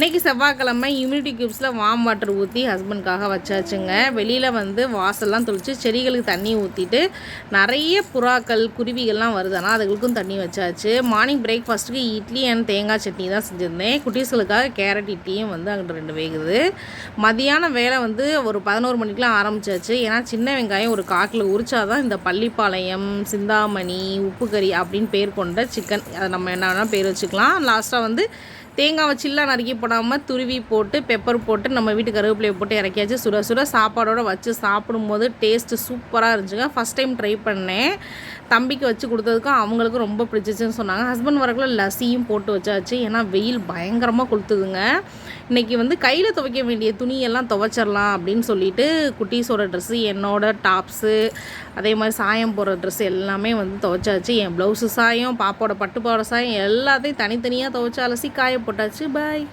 இன்றைக்கி செவ்வாய்க்கிழமை immunity கியூப்ஸில் warm water ஊற்றி ஹஸ்பண்ட்காக வச்சாச்சுங்க. வெளியில் வந்து வாசல்லாம் தொளிச்சு செடிகளுக்கு தண்ணி ஊற்றிட்டு நிறைய புறாக்கள் குருவிகள்லாம் வருது. ஆனால் அதுகளுக்கும் தண்ணி வச்சாச்சு. மார்னிங் பிரேக்ஃபாஸ்ட்டுக்கு இட்லி அண்ட் தேங்காய் சட்னி தான் செஞ்சுருந்தேன். குட்டீஸ்களுக்காக கேரட் இட்லியும் வந்து அங்கிட்ட ரெண்டு வேகுது. மதியான வேலை வந்து ஒரு பதினோரு மணிக்கெலாம் ஆரம்பிச்சாச்சு. ஏன்னா சின்ன வெங்காயம் ஒரு காக்கில் உரிச்சாதான் இந்த பள்ளிப்பாளையம் சிந்தாமணி உப்புக்கறி அப்படின்னு பேர் கொண்ட சிக்கன் அதை நம்ம என்ன வேணால் பேர் வச்சுக்கலாம். லாஸ்ட்டாக வந்து தேங்காவை சில்லா நறுக்கி போடாமல் துருவி போட்டு பெப்பர் போட்டு நம்ம வீட்டு கருவேப்பிலையை போட்டு இறக்கியாச்சு. சுட சுட சாப்பாடோடு வச்சு சாப்பிடும்போது டேஸ்ட்டு சூப்பராக இருந்துச்சுங்க. ஃபஸ்ட் டைம் ட்ரை பண்ணேன். தம்பிக்கு வச்சு கொடுத்ததுக்கும் அவங்களுக்கும் ரொம்ப பிடிச்சிச்சுன்னு சொன்னாங்க. ஹஸ்பண்ட் வரக்குள்ள லசியும் போட்டு வச்சாச்சு. ஏன்னா வெயில் பயங்கரமாக கொளுத்துதுங்க. இன்றைக்கி வந்து கையில் துவைக்க வேண்டிய துணியெல்லாம் துவைச்சிடலாம் அப்படின்னு சொல்லிட்டு குட்டீஸோட ட்ரெஸ்ஸு என்னோடய டாப்ஸு அதே மாதிரி சாயம் போடுற ட்ரெஸ் எல்லாமே வந்து துவைச்சாச்சு. என் ப்ளவுஸு சாயம் பாப்போட பட்டுப்பாவோட சாயம் எல்லாத்தையும் தனித்தனியாக துவைச்சு அலசி காய போட்டாச்சு பாய்